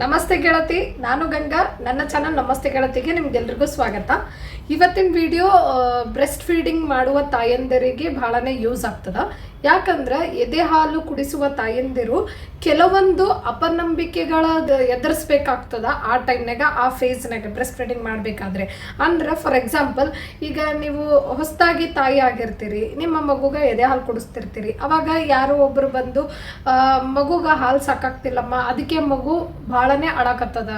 ನಮಸ್ತೆ ಗೆಳತಿ, ನಾನು ಗಂಗಾ. ನನ್ನ ಚಾನಲ್ ನಮಸ್ತೆ ಗೆಳತಿಗೆ ನಿಮ್ಗೆಲ್ರಿಗೂ ಸ್ವಾಗತ. ಇವತ್ತಿನ ವಿಡಿಯೋ ಬ್ರೆಸ್ಟ್ ಫೀಡಿಂಗ್ ಮಾಡುವ ತಾಯಂದಿರಿಗೆ ಬಹಳನೇ ಯೂಸ್ ಆಗ್ತದ. ಯಾಕಂದ್ರೆ ಎದೆ ಹಾಲು ಕುಡಿಸುವ ತಾಯಂದಿರು ಕೆಲವೊಂದು ಅಪನಂಬಿಕೆಗಳ ಎದುರಿಸ್ಬೇಕಾಗ್ತದ ಆ ಟೈಮ್ನಾಗ, ಆ ಫೇಸ್ನಾಗ ಬ್ರೆಸ್ಟ್ ಫೀಡಿಂಗ್ ಮಾಡಬೇಕಾದ್ರೆ. ಅಂದ್ರೆ ಫಾರ್ ಎಕ್ಸಾಂಪಲ್ ಈಗ ನೀವು ಹೊಸದಾಗಿ ತಾಯಿ ಆಗಿರ್ತೀರಿ, ನಿಮ್ಮ ಮಗುಗ ಎದೆ ಹಾಲು ಕುಡಿಸ್ತಿರ್ತೀರಿ, ಅವಾಗ ಯಾರೋ ಒಬ್ರು ಬಂದು ಮಗುಗ ಹಾಲು ಸಾಕಾಗ್ತಿಲ್ಲಮ್ಮ, ಅದಕ್ಕೆ ಮಗು ಭಾಳನೇ ಅಳಕತ್ತದ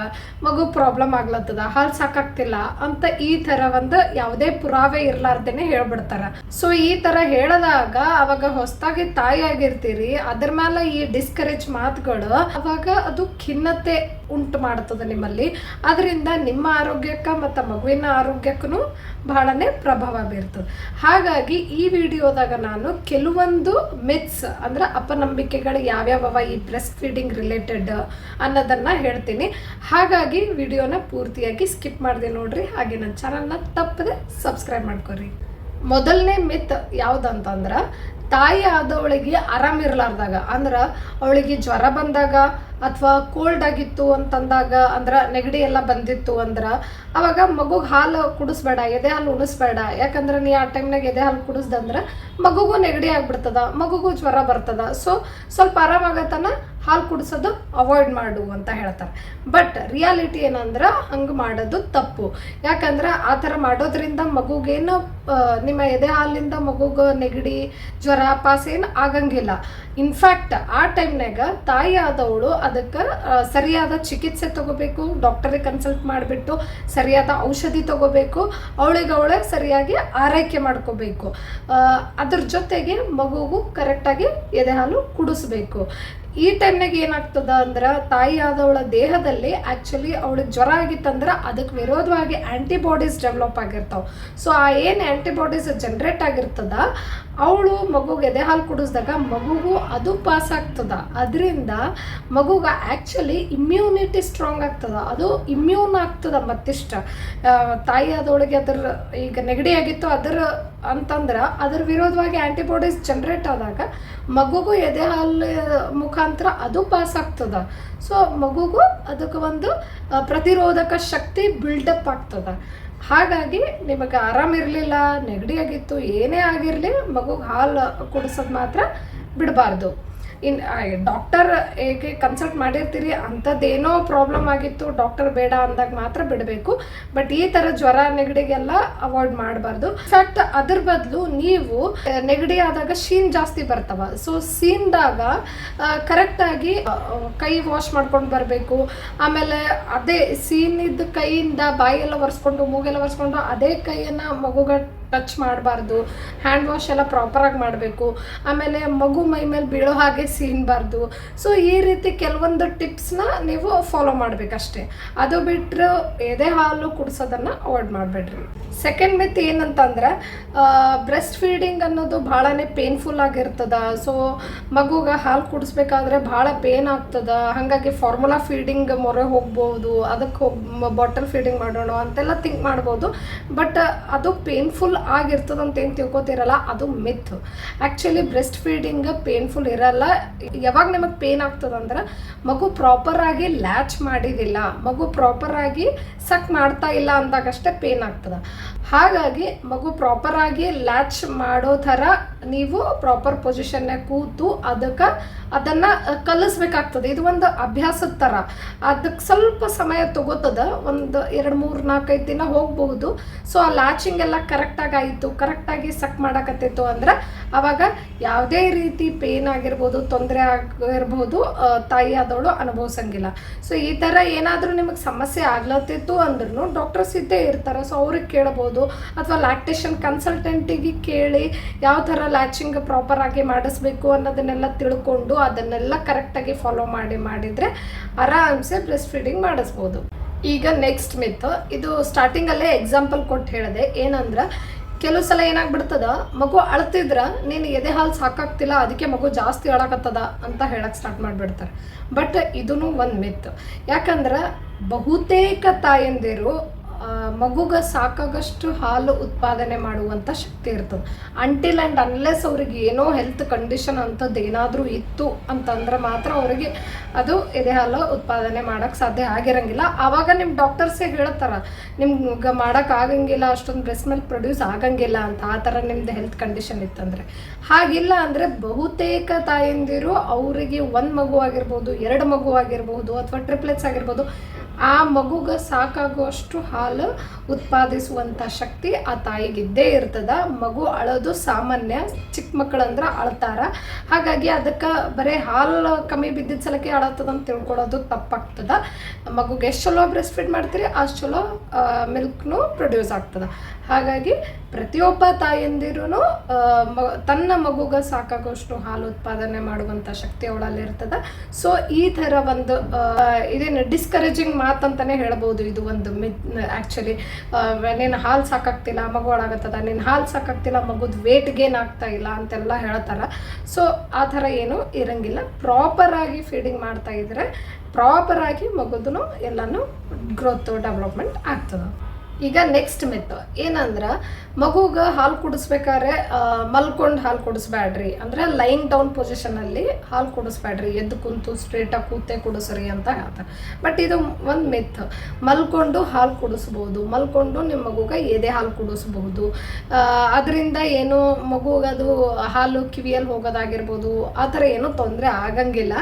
ಮಗು ಪ್ರಾಬ್ಲಮ್ ಆಗ್ಲತ್ತದ, ಹಾಲು ಸಾಕಾಗ್ತಿಲ್ಲ ಅಂತ ಈ ಥರ ಒಂದು ಯಾವುದೇ ಪುರಾವೆ ಇರಲಾರ್ದೇನೆ ಹೇಳ್ಬಿಡ್ತಾರೆ. ಸೊ ಈ ತರ ಹೇಳಿದಾಗ ಅವಾಗ ಹೊಸದಾಗಿ ತಾಯಿ ಆಗಿರ್ತೀರಿ ಅದ್ರ ಮೇಲೆ ಈ ಡಿಸ್ಕರೇಜ್ ಮಾತುಗಳು ಅವಾಗ ಅದು ಖಿನ್ನತೆ ಉಂಟು ಮಾಡ್ತದೆ ನಿಮ್ಮಲ್ಲಿ. ಅದರಿಂದ ನಿಮ್ಮ ಆರೋಗ್ಯಕ್ಕೆ ಮತ್ತು ಮಗುವಿನ ಆರೋಗ್ಯಕ್ಕೂ ಬಹಳನೇ ಪ್ರಭಾವ ಬೀರ್ತದೆ. ಹಾಗಾಗಿ ಈ ವಿಡಿಯೋದಾಗ ನಾನು ಕೆಲವೊಂದು ಮಿತ್ಸ್ ಅಂದ್ರೆ ಅಪನಂಬಿಕೆಗಳು ಯಾವ್ಯಾವ ಈ ಬ್ರೆಸ್ಟ್ ಫೀಡಿಂಗ್ ರಿಲೇಟೆಡ್ ಅನ್ನೋದನ್ನ ಹೇಳ್ತೀನಿ. ಹಾಗಾಗಿ ವಿಡಿಯೋನ ಪೂರ್ತಿಯಾಗಿ ಸ್ಕಿಪ್ ಮಾಡಿದೆ ನೋಡ್ರಿ, ಹಾಗೆ ನನ್ನ ಚಾನಲ್ನ ತಪ್ಪದೆ ಸಬ್ಸ್ಕ್ರೈಬ್ ಮಾಡ್ಕೊರಿ. ಮೊದಲನೇ ಮಿತ್ ಯಾವ್ದಂತಂದ್ರ ತಾಯಿ ಆದವಳಿಗೆ ಆರಾಮಿರ್ಲಾರ್ದಾಗ ಅಂದ್ರ ಅವಳಿಗೆ ಜ್ವರ ಬಂದಾಗ ಅಥವಾ ಕೋಲ್ಡ್ ಆಗಿತ್ತು ಅಂತಂದಾಗ, ಅಂದ್ರ ನೆಗಡಿ ಎಲ್ಲ ಬಂದಿತ್ತು ಅಂದ್ರ ಅವಾಗ ಮಗುಗೆ ಹಾಲು ಕುಡಿಸ್ಬೇಡ, ಎದೆ ಹಾಲು ಉಣಿಸ್ಬೇಡ. ಯಾಕಂದ್ರೆ ನೀ ಆ ಟೈಮ್ನಾಗ ಎದೆ ಹಾಲು ಕುಡಿಸ್ದಂದ್ರೆ ಮಗುಗೂ ನೆಗಡಿ ಆಗ್ಬಿಡ್ತದ, ಮಗುಗೂ ಜ್ವರ ಬರ್ತದ. ಸೊ ಸ್ವಲ್ಪ ಆರಾಮಾಗತನ ಹಾಲು ಕುಡಿಸೋದು ಅವಾಯ್ಡ್ ಮಾಡು ಅಂತ ಹೇಳ್ತಾರೆ. ಬಟ್ ರಿಯಾಲಿಟಿ ಏನಂದ್ರೆ ಹಂಗೆ ಮಾಡೋದು ತಪ್ಪು. ಯಾಕಂದ್ರೆ ಆ ಥರ ಮಾಡೋದ್ರಿಂದ ಮಗುಗೇನು ನಿಮ್ಮ ಎದೆ ಹಾಲಿಂದ ಮಗುಗೆ ನೆಗಡಿ, ಜ್ವರ, ಪಾಸ್ ಏನು ಆಗಂಗಿಲ್ಲ. ಇನ್ಫ್ಯಾಕ್ಟ್ ಆ ಟೈಮ್ನಾಗ ತಾಯಿ ಆದವಳು ಅದಕ್ಕೆ ಸರಿಯಾದ ಚಿಕಿತ್ಸೆ ತಗೋಬೇಕು ಡಾಕ್ಟರಿಗೆ ಕನ್ಸಲ್ಟ್ ಮಾಡಿಬಿಟ್ಟು ಸರಿಯಾದ ಔಷಧಿ ತಗೋಬೇಕು ಅವಳಿಗೆ ಅವಳೇ ಸರಿಯಾಗಿ ಆರೈಕೆ ಮಾಡ್ಕೋಬೇಕು. ಅದ್ರ ಜೊತೆಗೆ ಮಗುಗೂ ಕರೆಕ್ಟಾಗಿ ಎದೆ ಹಾಲು ಕುಡಿಸ್ಬೇಕು. ಈ ಟೈಮ್ನಾಗ ಏನಾಗ್ತದ ಅಂದ್ರೆ ತಾಯಿ ಆದವಳ ದೇಹದಲ್ಲಿ ಆ್ಯಕ್ಚುಲಿ ಅವಳಿಗೆ ಜ್ವರ ಆಗಿತ್ತಂದ್ರೆ ಅದಕ್ಕೆ ವಿರೋಧವಾಗಿ ಆ್ಯಂಟಿಬಾಡೀಸ್ ಡೆವಲಪ್ ಆಗಿರ್ತಾವೆ. ಸೊ ಆ ಏನು ಆ್ಯಂಟಿಬಾಡೀಸ್ ಜನ್ರೇಟ್ ಆಗಿರ್ತದ ಅವಳು ಮಗುಗೆ ಎದೆ ಹಾಲು ಕುಡಿಸಿದಾಗ ಮಗುಗೂ ಅದು ಪಾಸ್ ಆಗ್ತದ. ಅದರಿಂದ ಮಗುಗೆ ಆ್ಯಕ್ಚುಲಿ ಇಮ್ಯೂನಿಟಿ ಸ್ಟ್ರಾಂಗ್ ಆಗ್ತದ. ಅದು ಇಮ್ಯೂನ್ ಆಗ್ತದ ಮತ್ತಿಷ್ಟ. ತಾಯಿ ಅದೊಳಗೆ ಅದರ ಈಗ ನೆಗಡಿ ಆಗಿತ್ತು ಅದರ ಅಂತಂದ್ರೆ ಅದ್ರ ವಿರೋಧವಾಗಿ ಆ್ಯಂಟಿಬಾಡೀಸ್ ಜನ್ರೇಟ್ ಆದಾಗ ಮಗುಗೂ ಎದೆ ಹಾಲು ಮುಖಾಂತರ ಅದು ಪಾಸ್ ಆಗ್ತದ. ಸೊ ಮಗುಗೂ ಅದಕ್ಕೆ ಒಂದು ಪ್ರತಿರೋಧಕ ಶಕ್ತಿ ಬಿಲ್ಡಪ್ ಆಗ್ತದ. ಹಾಗಾಗಿ ನಿಮಗೆ ಆರಾಮಿರಲಿಲ್ಲ ನೆಗಡಿ ಆಗಿತ್ತು ಏನೇ ಆಗಿರಲಿ ಮಗುಗೆ ಹಾಲು ಕುಡಿಸೋದು ಮಾತ್ರ ಬಿಡಬಾರ್ದು. ಇನ್ ಡಾಕ್ಟರ್ ಹೇಗೆ ಕನ್ಸಲ್ಟ್ ಮಾಡಿರ್ತೀರಿ? ಅಂಥದ್ದೇನೋ ಪ್ರಾಬ್ಲಮ್ ಆಗಿತ್ತು. ಡಾಕ್ಟರ್ ಬೇಡ ಅಂದಾಗ ಮಾತ್ರ ಬಿಡಬೇಕು. ಬಟ್ ಈ ಥರ ಜ್ವರ ನೆಗಡಿಗೆಲ್ಲ ಅವಾಯ್ಡ್ ಮಾಡಬಾರ್ದು. ಫ್ಯಾಕ್ಟ್ ಅದ್ರ ಬದಲು ನೀವು ನೆಗಡಿ ಆದಾಗ ಶೀನ್ ಜಾಸ್ತಿ ಬರ್ತವ. ಸೊ ಸೀನ್ದಾಗ ಕರೆಕ್ಟಾಗಿ ಕೈ ವಾಶ್ ಮಾಡ್ಕೊಂಡು ಬರಬೇಕು. ಆಮೇಲೆ ಅದೇ ಸೀನಿದ್ದ ಕೈಯಿಂದ ಬಾಯೆಲ್ಲ ಒರೆಸ್ಕೊಂಡು, ಮೂಗೆಲ್ಲ ಒರೆಸ್ಕೊಂಡು, ಅದೇ ಕೈಯನ್ನು ಮಗುಗ ಟಚ್ ಮಾಡಬಾರ್ದು ಹ್ಯಾಂಡ್ ವಾಶ್ ಎಲ್ಲ ಪ್ರಾಪರಾಗಿ ಮಾಡಬೇಕು, ಆಮೇಲೆ ಮಗು ಮೈ ಮೇಲೆ ಬೀಳೋ ಹಾಗೆ ಸೀನ್ಬಾರ್ದು ಸೊ ಈ ರೀತಿ ಕೆಲವೊಂದು ಟಿಪ್ಸ್ನ ನೀವು ಫಾಲೋ ಮಾಡಬೇಕಷ್ಟೇ. ಅದು ಬಿಟ್ಟರೆ ಎದೆ ಹಾಲು ಕುಡಿಸೋದನ್ನು ಅವಾಯ್ಡ್ ಮಾಡಬೇಡ್ರಿ. ಸೆಕೆಂಡ್ ಮಿತ್ ಏನಂತಂದ್ರೆ ಬ್ರೆಸ್ಟ್ ಫೀಡಿಂಗ್ ಅನ್ನೋದು ಭಾಳನೇ ಪೇನ್ಫುಲ್ ಆಗಿರ್ತದ. ಸೊ ಮಗುಗೆ ಹಾಲು ಕುಡಿಸ್ಬೇಕಾದ್ರೆ ಭಾಳ ಪೇನ್ ಆಗ್ತದ. ಹಾಗಾಗಿ ಫಾರ್ಮುಲಾ ಫೀಡಿಂಗ್ ಮೊರೆ ಹೋಗ್ಬೋದು, ಅದಕ್ಕೆ ಬಾಟಲ್ ಫೀಡಿಂಗ್ ಮಾಡೋಣ ಅಂತೆಲ್ಲ ಥಿಂಕ್ ಮಾಡ್ಬೋದು. ಬಟ್ ಅದು ಪೇನ್ಫುಲ್ ಆಗಿರ್ತದ ಅಂತ ಏನು ತಿಳ್ಕೊತಿರಲ್ಲ, ಅದು myth actually breast feeding painful ಇರಲ್ಲ. ಯಾವಾಗ ನಿಮಗೆ ಪೇನ್ ಆಗ್ತದಂದ್ರೆ, ಮಗು ಪ್ರಾಪರಾಗಿ ಲ್ಯಾಚ್ ಮಾಡಿದಿಲ್ಲ, ಮಗು ಪ್ರಾಪರಾಗಿ ಸಕ್ ಮಾಡ್ತಾ ಇಲ್ಲ ಅಂದಾಗಷ್ಟೇ ಪೇನ್ ಆಗ್ತದ. ಹಾಗಾಗಿ ಮಗು ಪ್ರಾಪರಾಗಿ ಲ್ಯಾಚ್ ಮಾಡೋ ಥರ ನೀವು ಪ್ರಾಪರ್ ಪೊಸಿಷನ್ನೇ ಕೂತು ಅದಕ್ಕೆ ಅದನ್ನು ಕಲಿಸ್ಬೇಕಾಗ್ತದೆ. ಇದು ಒಂದು ಅಭ್ಯಾಸದ ಥರ. ಅದಕ್ಕೆ ಸ್ವಲ್ಪ ಸಮಯ ತಗೋತದ. ಒಂದು ಎರಡು, ಮೂರು, ನಾಲ್ಕೈದು ದಿನ ಹೋಗಬಹುದು. ಸೊ ಆ ಲ್ಯಾಚಿಂಗ್ ಎಲ್ಲ ಕರೆಕ್ಟಾಗಿ ಆಯಿತು. ಕರೆಕ್ಟಾಗಿ ಸಕ್ ಮಾಡಕತ್ತಿತ್ತು ಅಂದ್ರೆ ಅವಾಗ ಯಾವುದೇ ರೀತಿ ಪೇನ್ ಆಗಿರ್ಬೋದು, ತೊಂದರೆ ಆಗಿರ್ಬೋದು ತಾಯಿ ಆದವಳು ಅನುಭವಿಸಂಗಿಲ್ಲ. ಸೊ ಈ ಥರ ಏನಾದರೂ ನಿಮಗೆ ಸಮಸ್ಯೆ ಆಗ್ಲತ್ತಿತ್ತು ಅಂದ್ರೂ ಡಾಕ್ಟರ್ಸ್ ಇದ್ದೇ ಇರ್ತಾರೆ. ಸೊ ಅವ್ರಿಗೆ ಕೇಳ್ಬೋದು. ಅಥವಾ ಲ್ಯಾಕ್ಟೇಷನ್ ಕನ್ಸಲ್ಟೆಂಟಿಗೆ ಕೇಳಿ ಯಾವ ಥರ ಲ್ಯಾಚಿಂಗ್ ಪ್ರಾಪರ್ ಆಗಿ ಮಾಡಿಸ್ಬೇಕು ಅನ್ನೋದನ್ನೆಲ್ಲ ತಿಳ್ಕೊಂಡು ಅದನ್ನೆಲ್ಲ ಕರೆಕ್ಟಾಗಿ ಫಾಲೋ ಮಾಡಿ ಮಾಡಿದರೆ ಆರಾಮ್ಸೆ ಬ್ರೆಸ್ಟ್ ಫೀಡಿಂಗ್ ಮಾಡಿಸ್ಬೋದು. ಈಗ ನೆಕ್ಸ್ಟ್ ಮಿತ್ ಇದು ಸ್ಟಾರ್ಟಿಂಗಲ್ಲೇ ಎಕ್ಸಾಂಪಲ್ ಕೊಟ್ಟು ಹೇಳಿದೆ. ಏನಂದ್ರೆ, ಕೆಲವು ಸಲ ಏನಾಗ್ಬಿಡ್ತದ, ಮಗು ಅಳ್ತಿದ್ರ, ನೀನು ಎದೆ ಹಾಲು ಸಾಕಾಗ್ತಿಲ್ಲ, ಅದಕ್ಕೆ ಮಗು ಜಾಸ್ತಿ ಅಳಕತ್ತದ ಅಂತ ಹೇಳಕ್ಕೆ ಸ್ಟಾರ್ಟ್ ಮಾಡಿಬಿಡ್ತಾರೆ. ಬಟ್ ಇದೂ ಒಂದು ಮಿತ್ ಯಾಕಂದ್ರೆ, ಬಹುತೇಕ ತಾಯಂದಿರು ಮಗುಗೆ ಸಾಕಾಗಷ್ಟು ಹಾಲು ಉತ್ಪಾದನೆ ಮಾಡುವಂಥ ಶಕ್ತಿ ಇರ್ತದೆ. ಅಂಟಿಲ್ ಆ್ಯಂಡ್ ಅನ್ಲೆಸ್ ಅವ್ರಿಗೆ ಏನೋ ಹೆಲ್ತ್ ಕಂಡೀಷನ್ ಅಂಥದ್ದು ಏನಾದರೂ ಇತ್ತು ಅಂತಂದ್ರೆ ಮಾತ್ರ ಅವರಿಗೆ ಅದು ಎದೆ ಹಾಲು ಉತ್ಪಾದನೆ ಮಾಡೋಕ್ಕೆ ಸಾಧ್ಯ ಆಗಿರಂಗಿಲ್ಲ. ಆವಾಗ ನಿಮ್ಮ ಡಾಕ್ಟರ್ಸೇ ಹೇಳ್ತಾರ ನಿಮ್ಗೆ ಮಾಡೋಕ್ಕಾಗಂಗಿಲ್ಲ ಅಷ್ಟೊಂದು ಬ್ರೆಸ್ಟ್ ಮಿಲ್ಕ್ ಪ್ರೊಡ್ಯೂಸ್ ಆಗಂಗಿಲ್ಲ ಅಂತ ಆ ಥರ ನಿಮ್ಮದು ಹೆಲ್ತ್ ಕಂಡೀಷನ್ ಇತ್ತಂದರೆ. ಹಾಗಿಲ್ಲ ಅಂದರೆ ಬಹುತೇಕ ತಾಯಂದಿರು ಅವರಿಗೆ ಒಂದು ಮಗು ಆಗಿರ್ಬೋದು, ಎರಡು ಮಗು ಆಗಿರ್ಬೋದು, ಅಥವಾ ಟ್ರಿಪ್ಲೆಟ್ಸ್ ಆಗಿರ್ಬೋದು ಆ ಮಗುಗೆ ಸಾಕಾಗುವಷ್ಟು ಹಾಲು ಉತ್ಪಾದಿಸುವಂಥ ಶಕ್ತಿ ಆ ತಾಯಿಗಿದ್ದೇ ಇರ್ತದ. ಮಗು ಅಳೋದು ಸಾಮಾನ್ಯ ಚಿಕ್ಕ ಮಕ್ಕಳಂದ್ರೆ ಅಳ್ತಾರ. ಹಾಗಾಗಿ ಅದಕ್ಕೆ ಬರೀ ಹಾಲು ಕಮ್ಮಿ ಬಿದ್ದಿದ್ದ ಸಲಕ್ಕೆ ಅಳತ್ತದ ಅಂತ ತಿಳ್ಕೊಳ್ಳೋದು ತಪ್ಪಾಗ್ತದ. ಮಗುಗೆ ಎಷ್ಟು ಚಲೋ ಬ್ರೆಸ್ಟ್ ಫೀಡ್ ಮಾಡ್ತೀರಿ ಅಷ್ಟು ಚಲೋ ಮಿಲ್ಕ್ನು ಪ್ರೊಡ್ಯೂಸ್ ಆಗ್ತದ. ಹಾಗಾಗಿ ಪ್ರತಿಯೊಬ್ಬ ತಾಯಂದಿರೂ ತನ್ನ ಮಗುಗೆ ಸಾಕಾಗೋಷ್ಟು ಹಾಲು ಉತ್ಪಾದನೆ ಮಾಡುವಂಥ ಶಕ್ತಿ ಅವಳಲ್ಲಿ ಇರ್ತದ. ಸೊ ಈ ಥರ ಒಂದು ಇದೇನು ಡಿಸ್ಕರೇಜಿಂಗ್ ಮಾತಂತಲೇ ಹೇಳ್ಬೋದು. ಇದು ಒಂದು ಮಿತ್ ಆ್ಯಕ್ಚುಲಿ ನೀನು ಹಾಲು ಸಾಕಾಗ್ತಿಲ್ಲ, ಮಗು ಒಳಗತ್ತದ ನೀನು ಹಾಲು ಸಾಕಾಗ್ತಿಲ್ಲ, ಮಗುದು ವೇಟ್ ಗೇನ್ ಆಗ್ತಾ ಇಲ್ಲ ಅಂತೆಲ್ಲ ಹೇಳ್ತಾರ. ಸೊ ಆ ಥರ ಏನು ಇರಂಗಿಲ್ಲ. ಪ್ರಾಪರಾಗಿ ಫೀಡಿಂಗ್ ಮಾಡ್ತಾ ಇದ್ರೆ ಪ್ರಾಪರಾಗಿ ಮಗುದೂ ಎಲ್ಲನೂ ಗ್ರೋತ್ ಡೆವಲಪ್ಮೆಂಟ್ ಆಗ್ತದೆ. ಈಗ ನೆಕ್ಸ್ಟ್ ಮಿತ್ ಏನಂದ್ರೆ, ಮಗುಗೆ ಹಾಲು ಕುಡಿಸ್ಬೇಕಾದ್ರೆ ಮಲ್ಕೊಂಡು ಹಾಲು ಕುಡಿಸ್ಬೇಡ್ರಿ ಅಂದ್ರೆ ಲೈನ್ ಡೌನ್ ಪೊಸಿಷನಲ್ಲಿ ಹಾಲು ಕುಡಿಸ್ಬೇಡ್ರಿ ಎದ್ದು ಕುಂತು ಸ್ಟ್ರೇಟಾಗಿ ಕೂತೆ ಕುಡಿಸ್ರಿ ಅಂತ ಹೇಳ್ತಾರೆ. ಬಟ್ ಇದು ಒಂದು ಮಿತ್ ಮಲ್ಕೊಂಡು ಹಾಲು ಕುಡಿಸ್ಬೋದು. ಮಲ್ಕೊಂಡು ನಿಮ್ಮ ಮಗುಗೆ ಎದೆ ಹಾಲು ಕುಡಿಸ್ಬಹುದು ಅದರಿಂದ ಏನು ಮಗುಗದು ಹಾಲು ಕಿವಿಯಲ್ಲಿ ಹೋಗೋದಾಗಿರ್ಬೋದು. ಆ ಥರ ಏನೂ ತೊಂದರೆ ಆಗಂಗಿಲ್ಲ.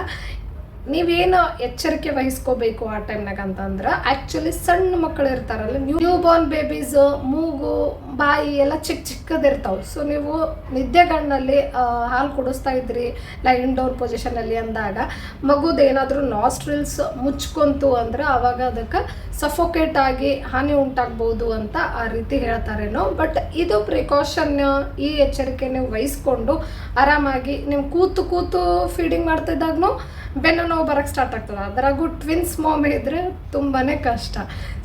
ನೀವೇನು ಎಚ್ಚರಿಕೆ ವಹಿಸ್ಕೋಬೇಕು ಆ ಟೈಮ್ನಾಗ ಅಂತಂದ್ರೆ ಆ್ಯಕ್ಚುಲಿ ಸಣ್ಣ ಮಕ್ಕಳು ಇರ್ತಾರಲ್ಲ ನ್ಯೂ ಬಾರ್ನ್ ಬೇಬೀಸ್ ಮೂಗು, ಬಾಯಿ ಎಲ್ಲ ಚಿಕ್ಕ ಚಿಕ್ಕದಿರ್ತಾವೆ ಸೊ ನೀವು ನಿದ್ದೆಗಣ್ಣಲ್ಲಿ ಹಾಲು ಕುಡಿಸ್ತಾ ಇದ್ರಿ ಲೈನ್ ಡೋರ್ ಪೊಸಿಷನಲ್ಲಿ ಅಂದಾಗ ಮಗುದೇನಾದರೂ ನಾಸ್ಟ್ರಿಲ್ಸ್ ಮುಚ್ಕೊಂತು ಅಂದ್ರೆ ಅವಾಗ ಅದಕ್ಕೆ ಸಫೋಕೇಟ್ ಆಗಿ ಹಾನಿ ಉಂಟಾಗ್ಬೋದು ಅಂತ ಆ ರೀತಿ ಹೇಳ್ತಾರೇನೋ. ಬಟ್ ಇದು ಪ್ರಿಕಾಷನ್ ಈ ಎಚ್ಚರಿಕೆ ನೀವು ವಹಿಸ್ಕೊಂಡು ಆರಾಮಾಗಿ ನೀವು ಕೂತು ಕೂತು ಫೀಡಿಂಗ್ ಮಾಡ್ತಿದ್ದಾಗೂ ಬೆನ್ನು ನೋವು ಬರೋಕ್ಕೆ ಸ್ಟಾರ್ಟ್ ಆಗ್ತದೆ? ಅದರಾಗೂ ಟ್ವಿನ್ಸ್ ಮಾಮ್ ಇದ್ದರೆ ತುಂಬಾ ಕಷ್ಟ.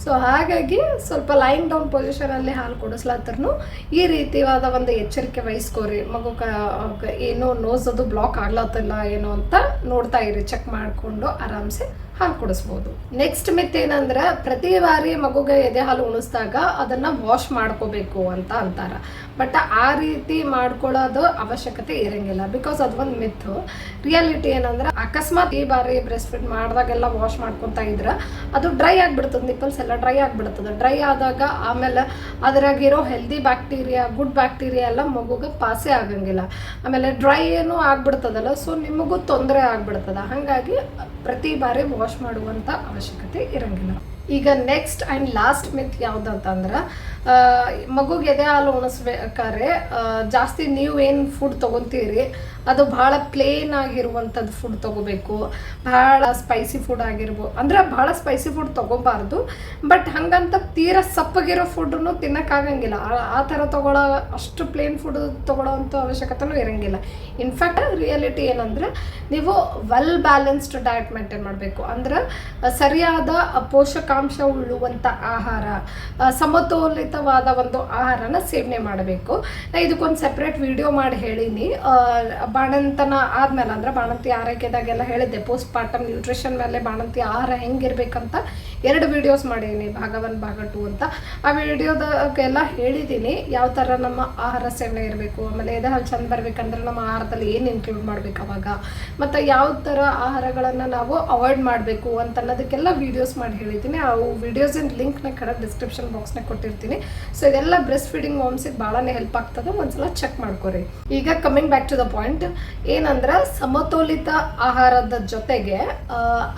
ಸೊ ಹಾಗಾಗಿ ಸ್ವಲ್ಪ ಲೈನ್ ಡೌನ್ ಪೊಸಿಷನಲ್ಲಿ ಹಾಲು ಕೊಡಿಸ್ಲಾತ್ರೂ ಈ ರೀತಿಯಾದ ಒಂದು ಎಚ್ಚರಿಕೆ ವಹಿಸ್ಕೋರಿ. ಮಗು ಕ- ಏನೋ ನೋಸ್ ಅದು ಬ್ಲಾಕ್ ಆಗ್ಲತ್ತಲ್ಲ ಏನೋ ಅಂತ ನೋಡ್ತಾ ಇರಿ. ಚೆಕ್ ಮಾಡಿಕೊಂಡು ಆರಾಮ್ಸೆ ಹಾಲು ಕುಡಿಸ್ಬೋದು. ನೆಕ್ಸ್ಟ್ ಮಿತ್ ಏನಂದ್ರೆ ಪ್ರತಿ ಬಾರಿ ಮಗುಗೆ ಎದೆ ಹಾಲು ಉಣಿಸಿದಾಗ ಅದನ್ನ ವಾಶ್ ಮಾಡ್ಕೋಬೇಕು ಅಂತ ಅಂತಾರ. ಬಟ್ ಆ ರೀತಿ ಮಾಡ್ಕೊಳ್ಳೋದು ಅವಶ್ಯಕತೆ ಇರಂಗಿಲ್ಲ. ಬಿಕಾಸ್ ಅದು ಒಂದು ಮಿತ್ ರಿಯಾಲಿಟಿ ಏನಂದ್ರೆ ಅಕಸ್ಮಾತ್ ಈ ಬಾರಿ ಬ್ರೆಸ್ಟ್ ಫೀಡ್ ಮಾಡಿದಾಗೆಲ್ಲ ವಾಶ್ ಮಾಡ್ಕೊತಾ ಇದ್ರೆ, ಅದು ಡ್ರೈ ಆಗಿಬಿಡ್ತದೆ ನಿಪ್ಪಲ್ಸ್ ಎಲ್ಲ ಡ್ರೈ ಆಗಿಬಿಡ್ತದೆ. ಡ್ರೈ ಆದಾಗ ಆಮೇಲೆ ಅದರಾಗಿರೋ ಹೆಲ್ದಿ ಬ್ಯಾಕ್ಟೀರಿಯಾ ಗುಡ್ ಬ್ಯಾಕ್ಟೀರಿಯಾ ಎಲ್ಲ ಮಗುಗೆ ಪಾಸೇ ಆಗಂಗಿಲ್ಲ. ಆಮೇಲೆ ಡ್ರೈ ಏನು ಆಗ್ಬಿಡ್ತದಲ್ಲ ಸೊ ನಿಮಗೂ ತೊಂದರೆ ಆಗ್ಬಿಡ್ತದ. ಹಾಗಾಗಿ ಪ್ರತಿ ಬಾರಿ ವಾಶ್ ಮಾಡುವಂಥ ಅವಶ್ಯಕತೆ ಇರಂಗಿಲ್ಲ. ಈಗ ನೆಕ್ಸ್ಟ್ ಆ್ಯಂಡ್ ಲಾಸ್ಟ್ ಮಿತ್ ಯಾವುದಂತಂದ್ರೆ ಮಗುಗೆ ಎದೆ ಹಾಲು ಉಣಿಸ್ಬೇಕಾದ್ರೆ ಜಾಸ್ತಿ ನೀವು ಏನು ಫುಡ್ ತೊಗೊತೀರಿ ಅದು ಭಾಳ ಪ್ಲೇನ್ ಆಗಿರುವಂಥದ್ದು ಫುಡ್ ತೊಗೋಬೇಕು. ಭಾಳ ಸ್ಪೈಸಿ ಫುಡ್ ಆಗಿರ್ಬೋದು ಅಂದ್ರೆ ಭಾಳ ಸ್ಪೈಸಿ ಫುಡ್ ತೊಗೋಬಾರ್ದು. ಬಟ್ ಹಂಗಂತ ತೀರ ಸಪ್ಪಗಿರೋ ಫುಡ್ನು ತಿನ್ನೋಕ್ಕಾಗಂಗಿಲ್ಲ. ಆ- ಥರ ತೊಗೊಳ್ಳೋ ಅಷ್ಟು ಪ್ಲೇನ್ ಫುಡ್ ತೊಗೊಳ್ಳೋವಂಥ ಅವಶ್ಯಕತೆನೂ ಇರಂಗಿಲ್ಲ. ಇನ್ಫ್ಯಾಕ್ಟ್ ರಿಯಾಲಿಟಿ ಏನಂದ್ರೆ ನೀವು ವೆಲ್ ಬ್ಯಾಲೆನ್ಸ್ಡ್ ಡಯಟ್ ಮೇಂಟೈನ್ ಮಾಡಬೇಕು. ಅಂದ್ರೆ ಸರಿಯಾದ ಪೋಷಕಾಂಶ ಉಳ್ಳುವಂಥ ಆಹಾರ ಆ, ಸಮತೋಲಿತವಾದ ಒಂದು ಆಹಾರನ ಸೇವನೆ ಮಾಡಬೇಕು. ನಾ ಇದಕ್ಕೊಂದು ಸೆಪ್ರೇಟ್ ವಿಡಿಯೋ ಮಾಡಿ ಹೇಳೀನಿ. ಬಾಣಂತನ ಆದ್ಮೇಲೆ, ಅಂದ್ರೆ ಬಾಣಂತಿ ಆರೈಕೆದಾಗೆಲ್ಲ ಹೇಳಿದ್ದೆ ಪೋಸ್ಟ್ ಪಾರ್ಟಮ್ ನ್ಯೂಟ್ರಿಷನ್ ಮೇಲೆ ಬಾಣಂತಿ ಆಹಾರ ಹೆಂಗಿರ್ಬೇಕಂತ ಎರಡು ವಿಡಿಯೋಸ್ ಮಾಡೀನಿ, ಭಾಗ ಒನ್ ಭಾಗ ಟು ಅಂತ. ಆ ವಿಡಿಯೋದಾಗೆಲ್ಲ ಹೇಳಿದ್ದೀನಿ ಯಾವ ಥರ ನಮ್ಮ ಆಹಾರ ಸೇವನೆ ಇರಬೇಕು, ಆಮೇಲೆ ಎದೆ ಹಾಲು ಚಂದ ಬರ್ಬೇಕಂದ್ರೆ ನಮ್ಮ ಆಹಾರದಲ್ಲಿ ಏನು ಇನ್ಕ್ಲೂಡ್ ಮಾಡ್ಬೇಕು ಅವಾಗ, ಮತ್ತು ಯಾವ ಥರ ಆಹಾರಗಳನ್ನು ನಾವು ಅವಾಯ್ಡ್ ಮಾಡಬೇಕು ಅಂತ ಅನ್ನೋದಕ್ಕೆಲ್ಲ ವಿಡಿಯೋಸ್ ಮಾಡಿ ಹೇಳಿದ್ದೀನಿ ಆ ವಿಡಿಯೋಸಿನ ಲಿಂಕ್ನ ಕಡೆ ಡಿಸ್ಕ್ರಿಪ್ಷನ್ ಬಾಕ್ಸ್ನಾಗ ಕೊಟ್ಟಿರ್ತೀನಿ. ಸೊ ಇದೆಲ್ಲ ಬ್ರೆಸ್ಟ್ ಫೀಡಿಂಗ್ ವಾಮ್ಸಿಗೆ ಭಾಳನೇ ಹೆಲ್ಪ್ ಆಗ್ತದೆ. ಒಂದ್ಸಲ ಚೆಕ್ ಮಾಡ್ಕೊರಿ. ಈಗ coming back to the point ಏನಂದ್ರೆ ಸಮತೋಲಿತ ಆಹಾರದ ಜೊತೆಗೆ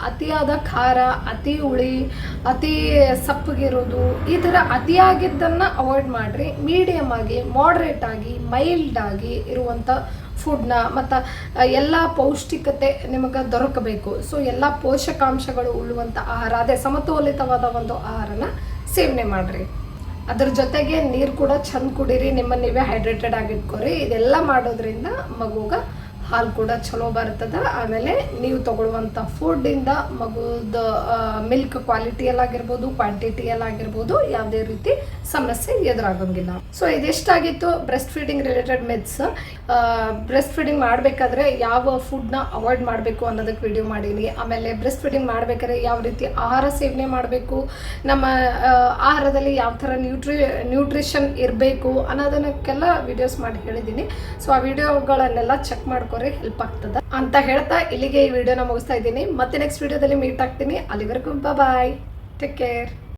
ಅತಿಯಾದ ಖಾರ, ಅತಿ ಹುಳಿ, ಅತಿ ಸಪ್ಪಗಿರೋದು ಈ ಥರ ಅತಿಯಾಗಿದ್ದನ್ನು ಅವಾಯ್ಡ್ ಮಾಡಿರಿ. ಮೀಡಿಯಮ್ ಆಗಿ ಮಾಡ್ರೇಟ್ ಆಗಿ ಮೈಲ್ಡ್ ಆಗಿ ಇರುವಂಥ ಫುಡ್ನ ಮತ್ತು ಎಲ್ಲ ಪೌಷ್ಟಿಕತೆ ನಿಮಗೆ ದೊರಕಬೇಕು. ಸೊ ಎಲ್ಲ ಪೋಷಕಾಂಶಗಳು ಉಳ್ಳುವಂಥ ಆಹಾರ, ಅದೇ ಸಮತೋಲಿತವಾದ ಒಂದು ಆಹಾರನ ಸೇವನೆ ಮಾಡಿರಿ. ಅದ್ರ ಜೊತೆಗೆ ನೀರು ಕೂಡ ಚಂದ ಕುಡೀರಿ, ನಿಮ್ಮ ನೀವೇ ಹೈಡ್ರೇಟೆಡ್ ಆಗಿಟ್ಕೊರಿ. ಇದೆಲ್ಲ ಮಾಡೋದ್ರಿಂದ ಮಗುಗ ಹಾಲು ಕೂಡ ಚಲೋ ಬರ್ತದ. ಆಮೇಲೆ ನೀವು ತಗೊಳ್ಳುವಂಥ ಫುಡ್ಡಿಂದ ಮಗುದ ಮಿಲ್ಕ್ ಕ್ವಾಲಿಟಿಯಲ್ಲಾಗಿರ್ಬೋದು ಕ್ವಾಂಟಿಟಿಯಲ್ಲಾಗಿರ್ಬೋದು ಯಾವುದೇ ರೀತಿ ಸಮಸ್ಯೆ ಎದುರಾಗಂಗಿಲ್ಲ. So ಇದೆಷ್ಟಾಗಿತ್ತು breast feeding related myths breast feeding ಮಾಡಬೇಕಾದ್ರೆ ಯಾವ ಫುಡ್ನ ಅವಾಯ್ಡ್ ಮಾಡಬೇಕು ಅನ್ನೋದಕ್ಕೆ ವಿಡಿಯೋ ಮಾಡೀನಿ. ಆಮೇಲೆ ಬ್ರೆಸ್ಟ್ ಫೀಡಿಂಗ್ ಮಾಡಬೇಕಾದ್ರೆ ಯಾವ ರೀತಿ ಆಹಾರ ಸೇವನೆ ಮಾಡಬೇಕು? ನಮ್ಮ ಆಹಾರದಲ್ಲಿ ಯಾವ ಥರ ನ್ಯೂಟ್ರಿ ನ್ಯೂಟ್ರಿಷನ್ ಇರಬೇಕು ಅನ್ನೋದನ್ನಕ್ಕೆಲ್ಲ ವಿಡಿಯೋಸ್ ಮಾಡಿ ಹೇಳಿದ್ದೀನಿ ಸೊ ಆ ವಿಡಿಯೋಗಳನ್ನೆಲ್ಲ ಚೆಕ್ ಮಾಡ್ಕೊರಿ ಹೆಲ್ಪ್ ಆಗ್ತದೆ. ಅಂತ ಹೇಳ್ತಾ ಇಲ್ಲಿಗೆ ಈ ವಿಡಿಯೋನ ಮುಗಿಸ್ತಾ ಇದ್ದೀನಿ. ಮತ್ತೆ ನೆಕ್ಸ್ಟ್ ವಿಡಿಯೋದಲ್ಲಿ ಮೀಟ್ ಆಗ್ತೀನಿ. ಅಲ್ಲಿವರೆಗೂ ಬಾಯ್ ಟೇಕ್ ಕೇರ್